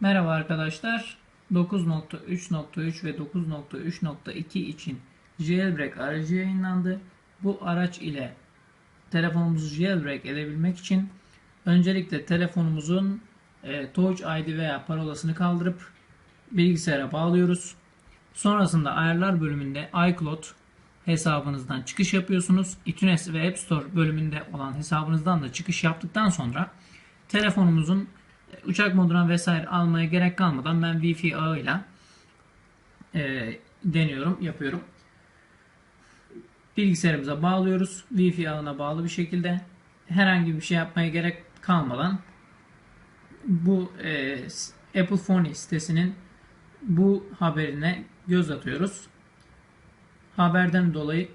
Merhaba arkadaşlar. 9.3.3 ve 9.3.2 için jailbreak aracı yayınlandı. Bu araç ile telefonumuzu jailbreak edebilmek için öncelikle telefonumuzun e, Touch ID veya parolasını kaldırıp bilgisayara bağlıyoruz. Sonrasında ayarlar bölümünde iCloud hesabınızdan çıkış yapıyorsunuz. iTunes ve App Store bölümünde olan hesabınızdan da çıkış yaptıktan sonra telefonumuzun uçak moduna vesaire almaya gerek kalmadan ben Wi-Fi ağıyla e, deniyorum, yapıyorum. Bilgisayarımıza bağlıyoruz. Wi-Fi ağına bağlı bir şekilde herhangi bir şey yapmaya gerek kalmadan bu e, Apple Phone sitesinin bu haberine göz atıyoruz. Haberden dolayı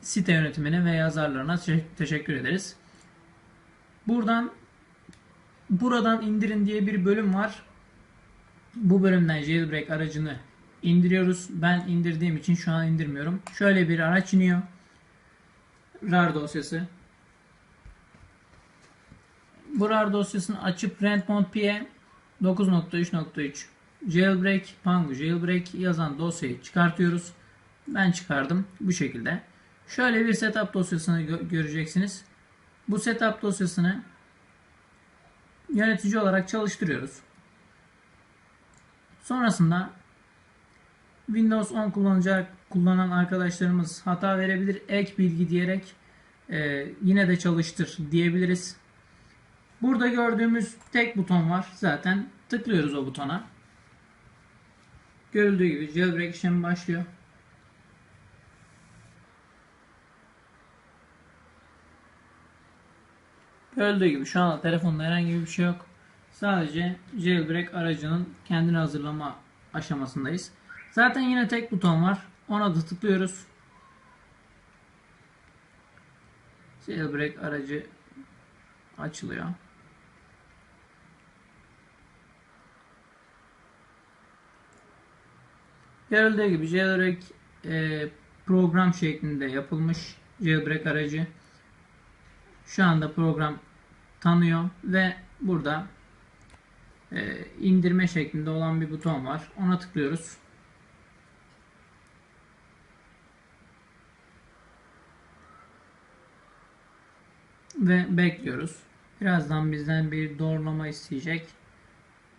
site yönetimine ve yazarlarına teşekkür ederiz. Buradan buradan indirin diye bir bölüm var. Bu bölümden jailbreak aracını indiriyoruz. Ben indirdiğim için şu an indirmiyorum. Şöyle bir araç iniyor. RAR dosyası. Bu RAR dosyasını açıp rent.p'ye 9.3.3 jailbreak, pango jailbreak yazan dosyayı çıkartıyoruz. Ben çıkardım bu şekilde. Şöyle bir setup dosyasını gö göreceksiniz. Bu setup dosyasını yönetici olarak çalıştırıyoruz. Sonrasında Windows 10 kullanıcı kullanan arkadaşlarımız hata verebilir. Ek bilgi diyerek e, yine de çalıştır diyebiliriz. Burada gördüğümüz tek buton var. Zaten tıklıyoruz o butona. Görüldüğü gibi jailbreak işlemi başlıyor. Görüldüğü gibi şu anda telefonda herhangi bir şey yok. Sadece jailbreak aracının kendini hazırlama aşamasındayız. Zaten yine tek buton var. Ona da tıklıyoruz. Jailbreak aracı açılıyor. Görüldüğü gibi jailbreak e, program şeklinde yapılmış jailbreak aracı şu anda program tanıyor ve burada e, indirme şeklinde olan bir buton var. Ona tıklıyoruz. Ve bekliyoruz. Birazdan bizden bir doğrulama isteyecek.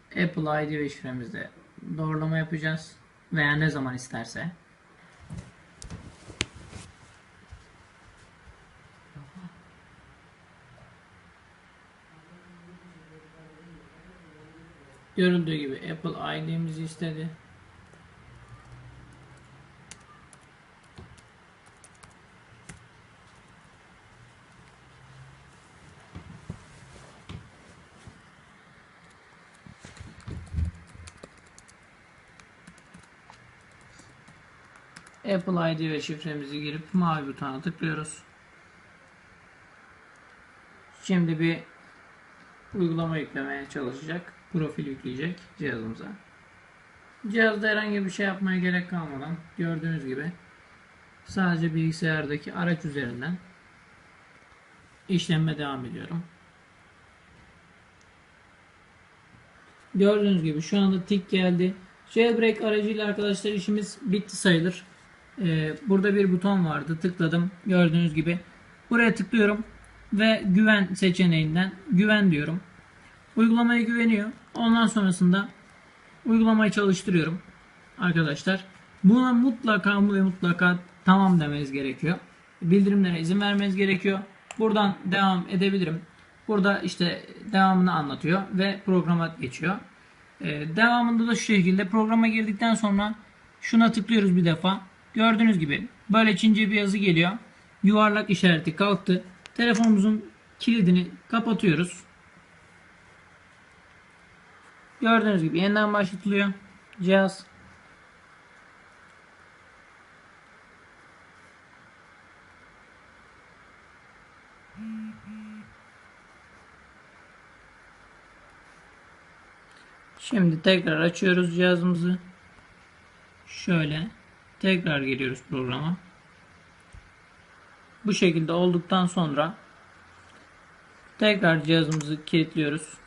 Apple ID ve şifremizde doğrulama yapacağız. Veya ne zaman isterse. Görüldüğü gibi Apple ID'mizi istedi. Apple ID ve şifremizi girip mavi butona tıklıyoruz. Şimdi bir uygulama yüklemeye çalışacak. Profil yükleyecek cihazımıza. Cihazda herhangi bir şey yapmaya gerek kalmadan gördüğünüz gibi sadece bilgisayardaki araç üzerinden işleme devam ediyorum. Gördüğünüz gibi şu anda tik geldi. Jailbreak aracıyla arkadaşlar işimiz bitti sayılır. Ee, burada bir buton vardı. Tıkladım. Gördüğünüz gibi. Buraya tıklıyorum. Ve güven seçeneğinden güven diyorum. Uygulamaya güveniyor. Ondan sonrasında uygulamayı çalıştırıyorum. Arkadaşlar. Buna mutlaka ve mutlaka tamam demeniz gerekiyor. Bildirimlere izin vermeniz gerekiyor. Buradan devam edebilirim. Burada işte devamını anlatıyor ve programa geçiyor. Ee, devamında da şu şekilde programa girdikten sonra şuna tıklıyoruz bir defa. Gördüğünüz gibi böyle Çince bir yazı geliyor. Yuvarlak işareti kalktı. Telefonumuzun kilidini kapatıyoruz. Gördüğünüz gibi yeniden başlatılıyor cihaz. Şimdi tekrar açıyoruz cihazımızı. Şöyle tekrar giriyoruz programa. Bu şekilde olduktan sonra tekrar cihazımızı kilitliyoruz.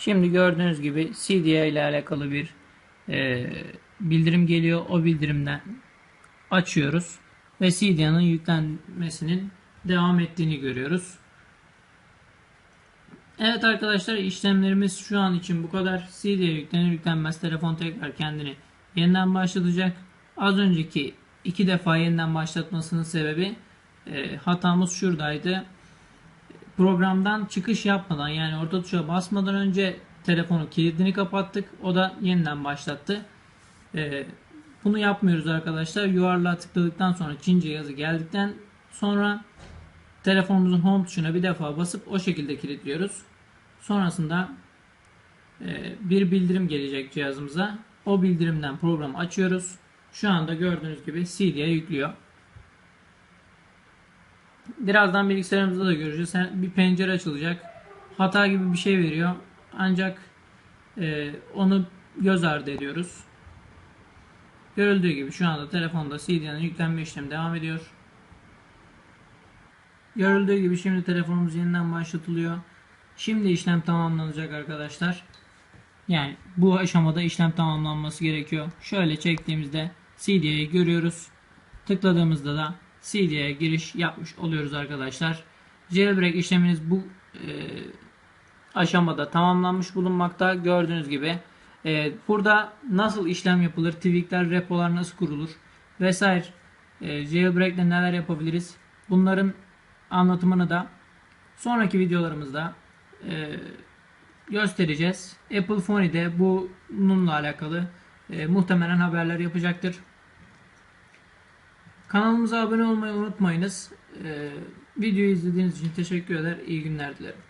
Şimdi gördüğünüz gibi CDA ile alakalı bir e, bildirim geliyor. O bildirimden açıyoruz ve CDA'nın yüklenmesinin devam ettiğini görüyoruz. Evet arkadaşlar işlemlerimiz şu an için bu kadar. CD'ye yüklenir yüklenmez telefon tekrar kendini yeniden başlatacak. Az önceki iki defa yeniden başlatmasının sebebi e, hatamız şuradaydı. Programdan çıkış yapmadan yani orta tuşa basmadan önce telefonun kilidini kapattık. O da yeniden başlattı. E, bunu yapmıyoruz arkadaşlar. Yuvarlığa tıkladıktan sonra Çince yazı geldikten sonra telefonumuzun home tuşuna bir defa basıp o şekilde kilitliyoruz. Sonrasında e, bir bildirim gelecek cihazımıza. O bildirimden programı açıyoruz. Şu anda gördüğünüz gibi CD'ye yüklüyor. Birazdan bilgisayarımızda da göreceğiz. Bir pencere açılacak. Hata gibi bir şey veriyor. Ancak e, onu göz ardı ediyoruz. Görüldüğü gibi şu anda telefonda CD'nin yüklenme işlemi devam ediyor. Görüldüğü gibi şimdi telefonumuz yeniden başlatılıyor. Şimdi işlem tamamlanacak arkadaşlar. Yani bu aşamada işlem tamamlanması gerekiyor. Şöyle çektiğimizde CD'yi görüyoruz. Tıkladığımızda da CD'ye giriş yapmış oluyoruz arkadaşlar. Jailbreak işleminiz bu e, aşamada tamamlanmış bulunmakta. Gördüğünüz gibi e, burada nasıl işlem yapılır, tweakler, repolar nasıl kurulur vesaire e, jailbreak ile neler yapabiliriz bunların anlatımını da sonraki videolarımızda e, göstereceğiz. Apple Phone bununla alakalı e, muhtemelen haberler yapacaktır. Kanalımıza abone olmayı unutmayınız. E, videoyu izlediğiniz için teşekkür eder. İyi günler dilerim.